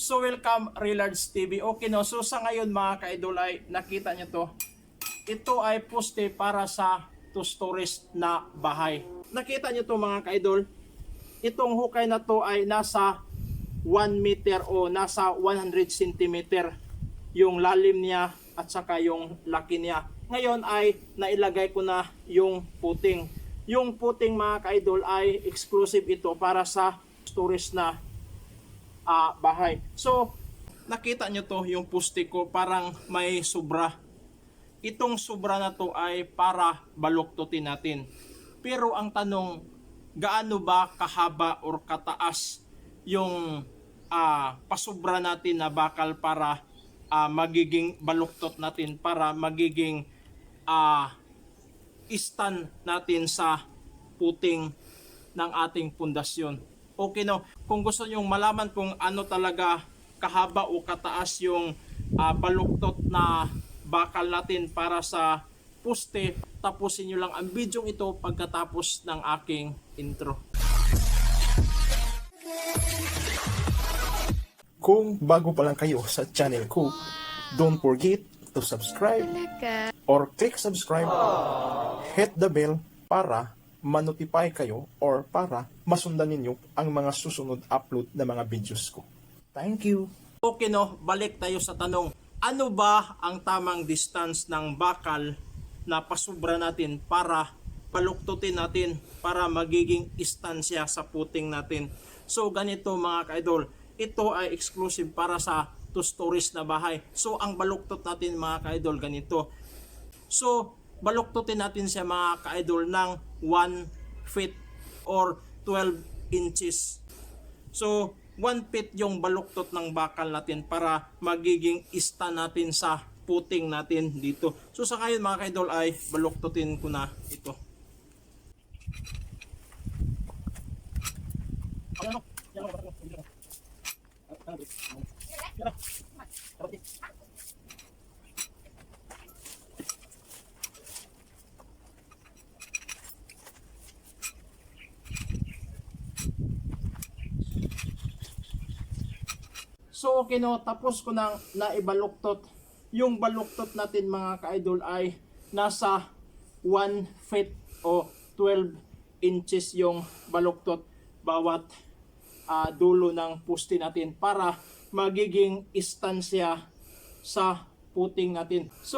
So welcome Relards TV. Okay no, so sa ngayon mga ka-idol ay nakita nyo to. Ito ay poste para sa two stories na bahay. Nakita nyo to mga ka-idol. Itong hukay na to ay nasa 1 meter o nasa 100 centimeter yung lalim niya at saka yung laki niya. Ngayon ay nailagay ko na yung puting. Yung puting mga ka-idol ay exclusive ito para sa storage na ah, bahay. So, nakita nyo to, yung puste ko, parang may sobra. Itong sobra na to ay para baluktutin natin. Pero ang tanong, gaano ba kahaba or kataas yung ah, pasobra natin na bakal para ah, magiging baluktot natin, para magiging ah, stand natin sa puting ng ating pundasyon. Okay no, kung gusto nyong malaman kung ano talaga kahaba o kataas yung ah, baluktot na bakal natin para sa poste, tapusin nyo lang ang video ito pagkatapos ng aking intro. Kung bago pa lang kayo sa channel ko, don't forget to subscribe or click subscribe, hit the bell para manotify kayo or para masundan ninyo ang mga susunod upload na mga videos ko. Thank you! Okay no, balik tayo sa tanong. Ano ba ang tamang distance ng bakal na pasubra natin para paluktutin natin para magiging istansya sa puting natin. So ganito mga ka-idol, ito ay exclusive para sa two stories na bahay. So ang baluktot natin mga ka-idol ganito. So baluktutin natin siya mga ka-idol ng 1 feet or 12 inches. So, 1 feet yung baluktot ng bakal natin para magiging ista natin sa puting natin dito. So, sa ngayon mga kaidol ay baluktutin ko na ito. So okay no, tapos ko nang naibaluktot. Yung baluktot natin mga ka-idol ay nasa 1 feet o 12 inches yung baluktot bawat ah, dulo ng puste natin para magiging istansya sa puting natin. So